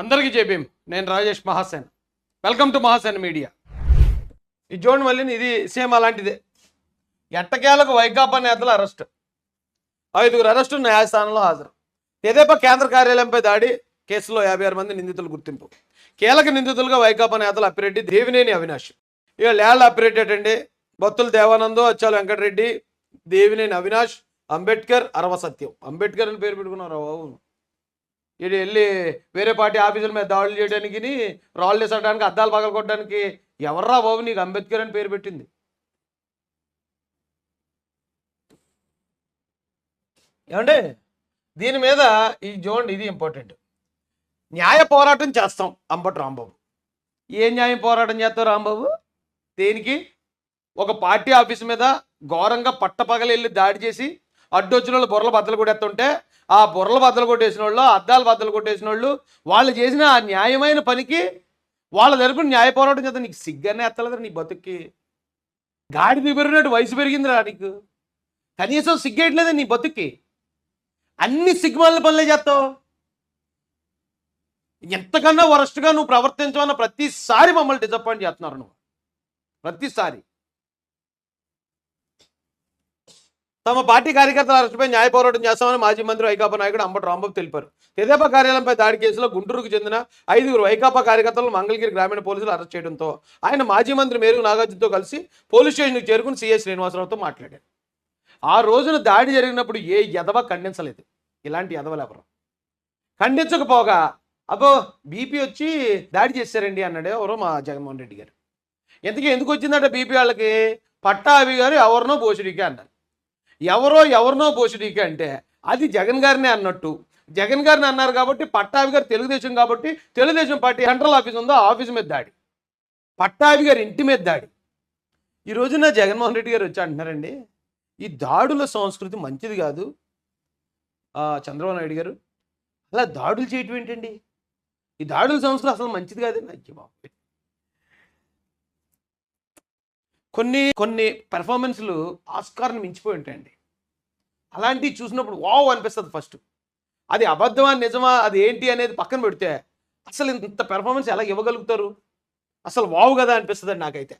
అందరికీ చెప్పేం నేను Rajesh Mahasen. Welcome to Mahasen media. ఈ జోన్ మళ్ళీ ఇది సేమ్ అలాంటిదే. ఎట్టకేలకు వైకాపా నేతల అరెస్ట్. ఐదుగురు అరెస్టు న్యాయస్థానంలో హాజరు. ఏదేపా కేంద్ర కార్యాలయంపై దాడి? కేసులో యాభై ఆరు మంది నిందితులు గుర్తింపు. కీలక నిందితులుగా వైకాపా నేతలు అప్పిరెడ్డి దేవినేని అవినాష్. ఇక లేళ్ళ అప్పిరెడ్డి అండి బొత్తుల దేవానందం అచ్చాల వెంకటరెడ్డి దేవినేని అవినాష్ అంబేద్కర్ అరవ సత్యం. అంబేద్కర్ అని పేరు పెట్టుకున్నారు బాబు? ఇది వెళ్ళి వేరే పార్టీ ఆఫీసుల మీద దాడులు చేయడానికి రాళ్ళు వేసడానికి అద్దాలు పగలగొట్టడానికి ఎవర్రా బాబు నీకు అంబేద్కర్ అని పేరు పెట్టింది? ఏమండి? దీని మీద ఈ జోన్ ఇది ఇంపార్టెంట్ న్యాయ పోరాటం చేస్తాం అంబటి రాంబాబు. ఏ న్యాయం పోరాటం చేస్తావు రాంబాబు? దేనికి? ఒక పార్టీ ఆఫీస్ మీద ఘోరంగా పట్టపగలు వెళ్ళి దాడి చేసి అడ్డొచ్చిన వాళ్ళు బుర్రలు బద్దలు కొట్టేస్తుంటే ఆ బుర్రలు బద్దలు కొట్టేసిన వాళ్ళు అద్దాలు బద్దలు కొట్టేసిన వాళ్ళు వాళ్ళు చేసిన ఆ న్యాయమైన పనికి వాళ్ళ తరపున న్యాయ పోరాటం చేత నీకు సిగ్గనే ఎత్తలేదు నీ బతుక్కి. గాడి పెరిగినట్టు వయసు పెరిగిందిరా నీకు. కనీసం సిగ్గేయట్లేదు నీ బతుక్కి. అన్ని సిగ్మాల పనులే చేస్తావు. ఎంతకన్నా వరస్ట్గా నువ్వు ప్రవర్తించమన్న ప్రతిసారి మమ్మల్ని డిసప్పాయింట్ చేస్తున్నారు నువ్వు. ప్రతిసారి. తమ పార్టీ కార్యకర్తల అరెస్టుపై న్యాయ పోరాటం చేస్తామని మాజీ మంత్రి వైకాపా నాయకుడు అంబటి రాంబాబు తెలిపారు. తెదేపా కార్యాలయంపై దాడి కేసులో గుంటూరుకు చెందిన ఐదుగురు వైకాపా కార్యకర్తలను మంగళగిరి గ్రామీణ పోలీసులు అరెస్ట్ చేయడంతో ఆయన మాజీ మంత్రి మేరుగు నాగార్జునతో కలిసి పోలీస్ స్టేషన్కి చేరుకుని సీఎస్ శ్రీనివాసరావుతో మాట్లాడారు. ఆ రోజున దాడి జరిగినప్పుడు ఏ ఎదవ ఖండించలేదు. ఇలాంటి ఎదవలు ఎవరు? ఖండించకపోగా అబ్బో బీపీ వచ్చి దాడి చేశారండి అన్నాడు ఎవరో మా జగన్మోహన్ రెడ్డి గారు. ఎందుకు ఎందుకు వచ్చిందంటే బీపీ వాళ్ళకి? పట్టాభి గారు ఎవరినో బోసుడికి అన్నారు. ఎవరో ఎవరినో పోషుడికి అంటే అది జగన్ గారినే అన్నట్టు. జగన్ గారిని అన్నారు కాబట్టి పట్టాభి గారు తెలుగుదేశం కాబట్టి తెలుగుదేశం పార్టీ సెంట్రల్ ఆఫీస్ ఉందో ఆఫీస్ మీద దాడి. పట్టాభి గారి ఇంటి మీద దాడి. ఈ రోజున జగన్మోహన్ రెడ్డి గారు వచ్చి అంటున్నారండి ఈ దాడుల సంస్కృతి మంచిది కాదు. చంద్రబాబు నాయుడు గారు అలా దాడులు చేయటం ఏంటండి? ఈ దాడుల సంస్కృతి అసలు మంచిది కాదండి అయ్య కొన్ని కొన్ని పెర్ఫార్మెన్స్లు ఆస్కార్ని మించిపోయి ఉంటాయండి. అలాంటివి చూసినప్పుడు వావ్ అనిపిస్తుంది ఫస్ట్ అది అబద్ధమా నిజమా అది ఏంటి అనేది పక్కన పెడితే అసలు ఇంత పెర్ఫార్మెన్స్ ఎలా ఇవ్వగలుగుతారు? అసలు వావ్ కదా అనిపిస్తుంది నాకైతే.